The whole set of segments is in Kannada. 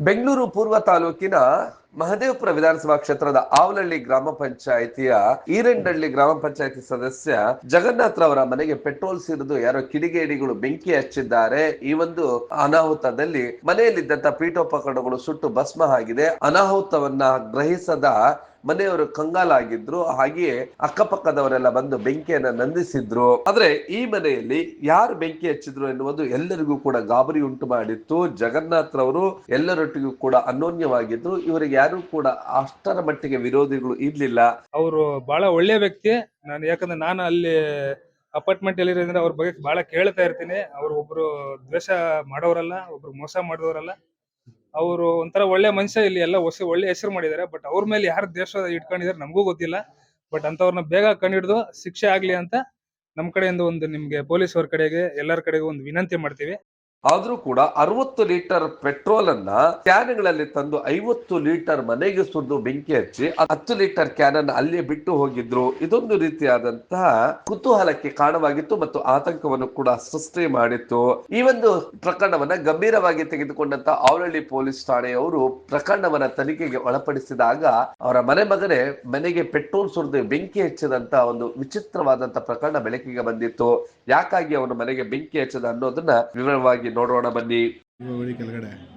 ಬೆಂಗಳೂರು ಪೂರ್ವ ತಾಲೂಕಿನ ಮಹದೇವಪುರ ವಿಧಾನಸಭಾ ಕ್ಷೇತ್ರದ ಆವಲಹಳ್ಳಿ ಗ್ರಾಮ ಪಂಚಾಯಿತಿಯ ಈರಂಡಹಳ್ಳಿ ಗ್ರಾಮ ಪಂಚಾಯತಿ ಸದಸ್ಯ ಜಗನ್ನಾಥ್ ಅವರ ಮನೆಗೆ ಪೆಟ್ರೋಲ್ ಸಿರಿದು ಯಾರೋ ಕಿಡಿಗೇಡಿಗಳು ಬೆಂಕಿ ಹಚ್ಚಿದ್ದಾರೆ. ಈ ಒಂದು ಅನಾಹುತದಲ್ಲಿ ಮನೆಯಲ್ಲಿದ್ದಂತ ಪೀಠೋಪಕರಣಗಳು ಸುಟ್ಟು ಭಸ್ಮ ಆಗಿದೆ. ಅನಾಹುತವನ್ನ ಗ್ರಹಿಸದ ಮನೆಯವರು ಕಂಗಾಲಾಗಿದ್ರು. ಹಾಗೆಯೇ ಅಕ್ಕಪಕ್ಕದವರೆಲ್ಲ ಬಂದು ಬೆಂಕಿಯನ್ನ ನಂದಿಸಿದ್ರು. ಆದ್ರೆ ಈ ಮನೆಯಲ್ಲಿ ಯಾರು ಬೆಂಕಿ ಹಚ್ಚಿದ್ರು ಎನ್ನುವುದು ಎಲ್ಲರಿಗೂ ಕೂಡ ಗಾಬರಿ ಉಂಟು ಮಾಡಿತ್ತು. ಜಗನ್ನಾಥ್ ರವರು ಎಲ್ಲರೊಟ್ಟಿಗೂ ಕೂಡ ಅನ್ಯೋನ್ಯವಾಗಿದ್ರು ಇವರಿಗೆ ಯಾರು ಕೂಡ ಅಷ್ಟರ ಮಟ್ಟಿಗೆ ವಿರೋಧಿಗಳು ಇರ್ಲಿಲ್ಲ. ಅವರು ಬಹಳ ಒಳ್ಳೆ ವ್ಯಕ್ತಿ. ನಾನು ಯಾಕಂದ್ರೆ ನಾನು ಅಲ್ಲಿ ಅಪಾರ್ಟ್ಮೆಂಟ್ ಇರೋದ್ರಿಂದ ಅವ್ರ ಬಗ್ಗೆ ಬಹಳ ಕೇಳ್ತಾ ಇರ್ತೀನಿ. ಅವ್ರು ಒಬ್ರು ದ್ವೇಷ ಮಾಡೋರಲ್ಲ, ಒಬ್ರು ಮೋಸ ಮಾಡಿದವರಲ್ಲ. ಅವರು ಒಂಥರ ಒಳ್ಳೆ ಮನುಷ್ಯ ಇಲ್ಲಿ ಎಲ್ಲ ಹೊಸ ಒಳ್ಳೆ ಹೆಸರು ಮಾಡಿದ್ದಾರೆ. ಬಟ್ ಅವ್ರ ಮೇಲೆ ಯಾರು ದೇಶ ಇಟ್ಕೊಂಡಿದ್ದಾರೆ ನಮಗೂ ಗೊತ್ತಿಲ್ಲ. ಬಟ್ ಅಂತವ್ರನ್ನ ಬೇಗ ಕಂಡಿಡಿದು ಶಿಕ್ಷೆ ಆಗ್ಲಿ ಅಂತ ನಮ್ ಕಡೆಯಿಂದ ಒಂದು ನಿಮ್ಗೆ ಪೊಲೀಸ್ ಅವ್ರ ಕಡೆಗೆ, ಎಲ್ಲರ ಕಡೆಗೆ ಒಂದು ವಿನಂತಿ ಮಾಡ್ತೀವಿ. ಆದ್ರೂ ಕೂಡ ಅರವತ್ತು ಲೀಟರ್ ಪೆಟ್ರೋಲ್ ಅನ್ನ ಕ್ಯಾನ್ಗಳಲ್ಲಿ ತಂದು ಐವತ್ತು ಲೀಟರ್ ಮನೆಗೆ ಸುರಿದು ಬೆಂಕಿ ಹಚ್ಚಿ ಹತ್ತು ಲೀಟರ್ ಕ್ಯಾನ್ ಅನ್ನ ಅಲ್ಲೇ ಬಿಟ್ಟು ಹೋಗಿದ್ರು. ಇದೊಂದು ರೀತಿಯಾದಂತಹ ಕುತೂಹಲಕ್ಕೆ ಕಾರಣವಾಗಿತ್ತು ಮತ್ತು ಆತಂಕವನ್ನು ಕೂಡ ಸೃಷ್ಟಿ ಮಾಡಿತ್ತು. ಈ ಒಂದು ಪ್ರಕರಣವನ್ನ ಗಂಭೀರವಾಗಿ ತೆಗೆದುಕೊಂಡಂತ ಆವಳಹಳ್ಳಿ ಪೊಲೀಸ್ ಠಾಣೆಯವರು ಪ್ರಕರಣವನ್ನ ತನಿಖೆಗೆ ಒಳಪಡಿಸಿದಾಗ ಅವರ ಮನೆ ಮಗನೇ ಮನೆಗೆ ಪೆಟ್ರೋಲ್ ಸುರಿದು ಬೆಂಕಿ ಹಚ್ಚಿದಂತ ಒಂದು ವಿಚಿತ್ರವಾದಂತ ಪ್ರಕರಣ ಬೆಳಕಿಗೆ ಬಂದಿತ್ತು. ಯಾಕಾಗಿ ಅವನು ಮನೆಗೆ ಬೆಂಕಿ ಹಚ್ಚದ ಅನ್ನೋದನ್ನ ವಿವರವಾಗಿ ನೋಡೋಣ ಬನ್ನಿ. ಕೆಳಗಡೆ.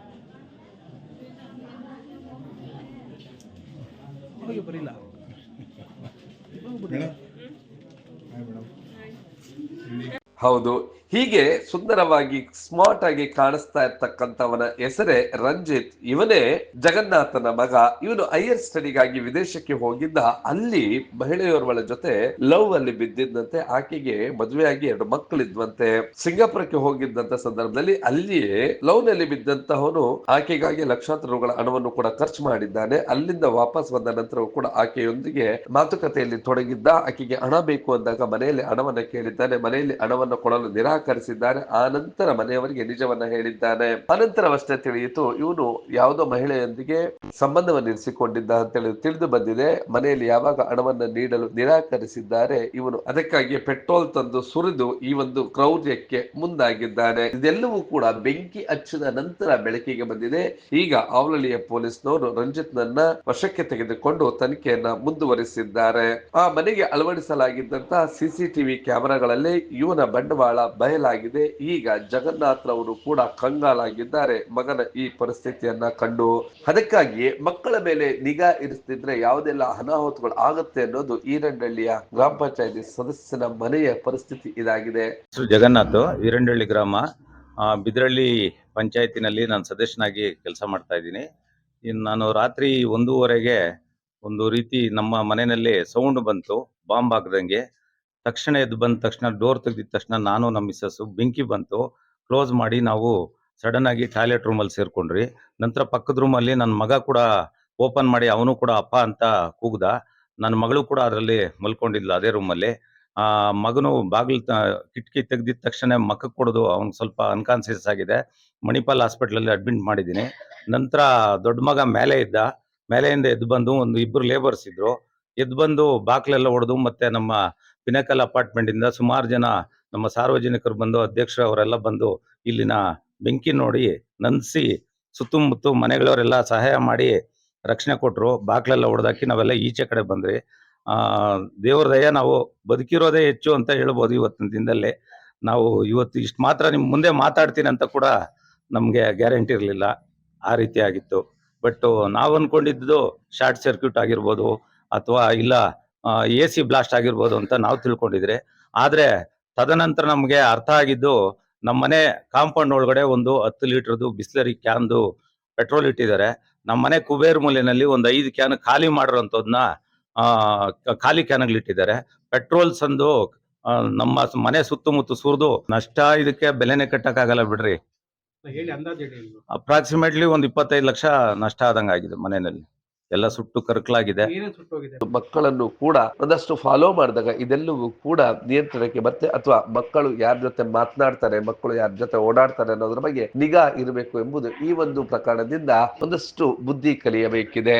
ಹೌದು. ಹೀಗೆ ಸುಂದರವಾಗಿ ಸ್ಮಾರ್ಟ್ ಆಗಿ ಕಾಣಿಸ್ತಾ ಇರ್ತಕ್ಕಂಥವನ ಹೆಸರೇ ರಂಜಿತ್. ಇವನೇ ಜಗನ್ನಾಥನ ಮಗ. ಇವನು ಹೈಯರ್ ಸ್ಟಡಿಗಾಗಿ ವಿದೇಶಕ್ಕೆ ಹೋಗಿದ್ದ. ಅಲ್ಲಿ ಮಹಿಳೆಯೋರ್ವಳ ಜೊತೆ ಲವ್ ಅಲ್ಲಿ ಬಿದ್ದಿದ್ದಂತೆ. ಆಕೆಗೆ ಮದುವೆಯಾಗಿ ಎರಡು ಮಕ್ಕಳಿದ್ವಂತೆ. ಸಿಂಗಾಪುರಕ್ಕೆ ಹೋಗಿದ್ದಂತ ಸಂದರ್ಭದಲ್ಲಿ ಅಲ್ಲಿಯೇ ಲವ್ನಲ್ಲಿ ಬಿದ್ದಂತಹವನು ಆಕೆಗಾಗಿ ಲಕ್ಷಾಂತರ ರುಗಳ ಹಣವನ್ನು ಕೂಡ ಖರ್ಚು ಮಾಡಿದ್ದಾನೆ. ಅಲ್ಲಿಂದ ವಾಪಸ್ ಬಂದ ನಂತರವೂ ಕೂಡ ಆಕೆಯೊಂದಿಗೆ ಮಾತುಕತೆಯಲ್ಲಿ ತೊಡಗಿದ್ದ. ಆಕೆಗೆ ಹಣ ಬೇಕು ಅಂದಾಗ ಮನೆಯಲ್ಲಿ ಹಣವನ್ನ ಕೇಳಿದ್ದಾನೆ. ಮನೆಯಲ್ಲಿ ಹಣವನ್ನು ಕೊಡಲು ನಿರಾಕರಿಸಿದ್ದಾನೆ. ಆ ನಂತರ ಮನೆಯವರಿಗೆ ನಿಜವನ್ನ ಹೇಳಿದ್ದಾನೆ. ಅನಂತರವಷ್ಟೇ ತಿಳಿಯಿತು, ಇವನು ಯಾವುದೋ ಮಹಿಳೆಯೊಂದಿಗೆ ಸಂಬಂಧವನ್ನು ಇರಿಸಿಕೊಂಡಿದ್ದ ಅಂತೇಳಿ ತಿಳಿದು ಬಂದಿದೆ. ಮನೆಯಲ್ಲಿ ಯಾವಾಗ ಹಣವನ್ನ ನೀಡಲು ನಿರಾಕರಿಸಿದ್ದಾರೆ, ಇವನು ಅದಕ್ಕಾಗಿ ಪೆಟ್ರೋಲ್ ತಂದು ಸುರಿದು ಈ ಒಂದು ಕ್ರೌರ್ಯಕ್ಕೆ ಮುಂದಾಗಿದ್ದಾನೆ. ಇದೆಲ್ಲವೂ ಕೂಡ ಬೆಂಕಿ ಹಚ್ಚಿದ ನಂತರ ಬೆಳಕಿಗೆ ಬಂದಿದೆ. ಈಗ ಆವಲಳಿಯ ಪೊಲೀಸ್ನವರು ರಂಜಿತ್ ನನ್ನ ವಶಕ್ಕೆ ತೆಗೆದುಕೊಂಡು ತನಿಖೆಯನ್ನ ಮುಂದುವರಿಸಿದ್ದಾರೆ. ಆ ಮನೆಗೆ ಅಳವಡಿಸಲಾಗಿದ್ದಂತಹ ಸಿಸಿಟಿವಿ ಕ್ಯಾಮೆರಾಗಳಲ್ಲಿ ಇವನ ಬಂಡವಾಳ ಬಯಲಾಗಿದೆ. ಈಗ ಜಗನ್ನಾಥ್ರವರು ಕೂಡ ಕಂಗಾಲಾಗಿದ್ದಾರೆ. ಮಗನ ಈ ಪರಿಸ್ಥಿತಿಯನ್ನ ಕಂಡು ಅದಕ್ಕಾಗಿಯೇ ಮಕ್ಕಳ ಮೇಲೆ ನಿಗಾ ಇರಿಸ್ತಿದ್ರೆ ಯಾವುದೆಲ್ಲ ಅನಾಹುತಗಳು ಆಗುತ್ತೆ ಅನ್ನೋದು ಈರಂಡಳ್ಳಿಯ ಗ್ರಾಮ ಪಂಚಾಯತಿ ಸದಸ್ಯನ ಮನೆಯ ಪರಿಸ್ಥಿತಿ ಇದಾಗಿದೆ. ಜಗನ್ನಾಥ್ ಈರಂಡಳ್ಳಿ ಗ್ರಾಮ. ಬಿದ್ರಳ್ಳಿ ಪಂಚಾಯತಿನಲ್ಲಿ ನಾನು ಸದಸ್ಯನಾಗಿ ಕೆಲಸ ಮಾಡ್ತಾ ಇದ್ದೀನಿ. ಇನ್ನು ನಾನು ರಾತ್ರಿ ಒಂದೂವರೆಗೆ ಒಂದು ರೀತಿ ನಮ್ಮ ಮನೆಯಲ್ಲಿ ಸೌಂಡ್ ಬಂತು, ಬಾಂಬ್ ಹಾಕ್ದಂಗೆ. ತಕ್ಷಣ ಎದ್ದು ಬಂದ ತಕ್ಷಣ ಡೋರ್ ತೆಗೆದಿದ ತಕ್ಷಣ ನಾನು ನಮ್ಮ ಮಿಸ್ಸಸ್ಸು ಬೆಂಕಿ ಬಂತು. ಕ್ಲೋಸ್ ಮಾಡಿ ನಾವು ಸಡನ್ ಆಗಿ ಟಾಯ್ಲೆಟ್ ರೂಮಲ್ಲಿ ಸೇರ್ಕೊಂಡ್ರಿ ನಂತರ ಪಕ್ಕದ ರೂಮಲ್ಲಿ ನನ್ನ ಮಗ ಕೂಡ ಓಪನ್ ಮಾಡಿ ಅವನು ಕೂಡ ಅಪ್ಪ ಅಂತ ಕೂಗ್ದ. ನನ್ನ ಮಗಳು ಕೂಡ ಅದರಲ್ಲಿ ಮಲ್ಕೊಂಡಿದ್ಲು ಅದೇ ರೂಮಲ್ಲಿ. ಆ ಮಗನು ಬಾಗಿಲು ಕಿಟಕಿ ತೆಗ್ದಿದ ತಕ್ಷಣ ಮಕ್ಕ ಕೊಡೋದು ಅವ್ನಿಗೆ ಸ್ವಲ್ಪ ಅನ್ಕಾನ್ಸಿಯಸ್ ಆಗಿದೆ. ಮಣಿಪಾಲ್ ಹಾಸ್ಪಿಟ್ಲಲ್ಲಿ ಅಡ್ಮಿಟ್ ಮಾಡಿದ್ದೀನಿ ನಂತರ ದೊಡ್ಡ ಮಗ ಮೇಲೆ ಇದ್ದ. ಮೇಲೆಯಿಂದ ಎದ್ದು ಬಂದು ಒಂದು ಇಬ್ಬರು ಲೇಬರ್ಸ್ ಇದ್ರು. ಎದ್ದು ಬಂದು ಬಾಕ್ಲೆಲ್ಲ ಹೊಡೆದು ಮತ್ತೆ ನಮ್ಮ ಪಿನಕಲ್ ಅಪಾರ್ಟ್ಮೆಂಟ್ ಇಂದ ಸುಮಾರು ಜನ ನಮ್ಮ ಸಾರ್ವಜನಿಕರು ಬಂದು ಅಧ್ಯಕ್ಷರು ಅವರೆಲ್ಲ ಬಂದು ಇಲ್ಲಿನ ಬೆಂಕಿ ನೋಡಿ ನಂದಿಸಿ ಸುತ್ತಮುತ್ತ ಮನೆಗಳವರೆಲ್ಲ ಸಹಾಯ ಮಾಡಿ ರಕ್ಷಣೆ ಕೊಟ್ಟರು ಬಾಕ್ಲೆಲ್ಲ ಹೊಡೆದಾಕಿ ನಾವೆಲ್ಲ ಈಚೆ ಕಡೆ ಬಂದ್ರಿ ಆ, ದೇವ್ರ ದಯ ನಾವು ಬದುಕಿರೋದೇ ಹೆಚ್ಚು ಅಂತ ಹೇಳ್ಬೋದು ಇವತ್ತಿನ ದಿನದಲ್ಲಿ. ನಾವು ಇವತ್ತು ಇಷ್ಟು ಮಾತ್ರ ನಿಮ್ ಮುಂದೆ ಮಾತಾಡ್ತೀನಿ ಅಂತ ಕೂಡ ನಮ್ಗೆ ಗ್ಯಾರಂಟಿ ಇರಲಿಲ್ಲ. ಆ ರೀತಿ ಆಗಿತ್ತು. ಬಟ್ ನಾವು ಅನ್ಕೊಂಡಿದ್ದು ಶಾರ್ಟ್ ಸರ್ಕ್ಯೂಟ್ ಆಗಿರ್ಬೋದು ಅಥವಾ ಇಲ್ಲ ಎ ಸಿ ಬ್ಲಾಸ್ಟ್ ಆಗಿರ್ಬೋದು ಅಂತ ನಾವು ತಿಳ್ಕೊಂಡಿದ್ರೆ. ಆದ್ರೆ ತದನಂತರ ನಮಗೆ ಅರ್ಥ ಆಗಿದ್ದು ನಮ್ಮ ಮನೆ ಕಾಂಪೌಂಡ್ ಒಳಗಡೆ ಒಂದು ಹತ್ತು ಲೀಟರ್ದು ಬಿಸ್ಲರಿ ಕ್ಯಾನ್ದು ಪೆಟ್ರೋಲ್ ಇಟ್ಟಿದ್ದಾರೆ. ನಮ್ಮ ಮನೆ ಕುಬೇರ್ ಮೂಲೆಯಲ್ಲಿ ಒಂದು ಐದು ಕ್ಯಾನ್ ಖಾಲಿ ಮಾಡಿರೋಂಥದ್ನ ಖಾಲಿ ಕ್ಯಾನ್ಗಳು ಇಟ್ಟಿದ್ದಾರೆ. ಪೆಟ್ರೋಲ್ ಸಂದು ನಮ್ಮ ಮನೆ ಸುತ್ತಮುತ್ತ ಸುರಿದು ನಷ್ಟ ಇದಕ್ಕೆ ಬೆಲೆನೆ ಕಟ್ಟಕ್ಕಾಗಲ್ಲ ಬಿಡ್ರಿ. ಅಪ್ರಾಕ್ಸಿಮೇಟ್ಲಿ ಒಂದು ಇಪ್ಪತ್ತೈದು ಲಕ್ಷ ನಷ್ಟ ಆದಂಗೆ ಆಗಿದೆ ಮನೆಯಲ್ಲಿ. ಎಲ್ಲ ಸುಟ್ಟು ಕರ್ಕಲಾಗಿದೆ. ಮಕ್ಕಳನ್ನು ಕೂಡ ಒಂದಷ್ಟು ಫಾಲೋ ಮಾಡಿದಾಗ ಇದೆಲ್ಲವೂ ಕೂಡ ನಿಯಂತ್ರಣಕ್ಕೆ ಮತ್ತೆ ಅಥವಾ ಮಕ್ಕಳು ಯಾರ ಜೊತೆ ಮಾತನಾಡ್ತಾರೆ ಮಕ್ಕಳು ಯಾರ ಜೊತೆ ಓಡಾಡ್ತಾರೆ ಅನ್ನೋದ್ರ ಬಗ್ಗೆ ನಿಗಾ ಇರಬೇಕು ಎಂಬುದು ಈ ಒಂದು ಪ್ರಕರಣದಿಂದ ಒಂದಷ್ಟು ಬುದ್ಧಿ ಕಲಿಯಬೇಕಿದೆ.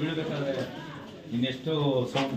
ಬೀಳ್ಬೇಕಾದ್ರೆ ಇನ್ನೆಷ್ಟು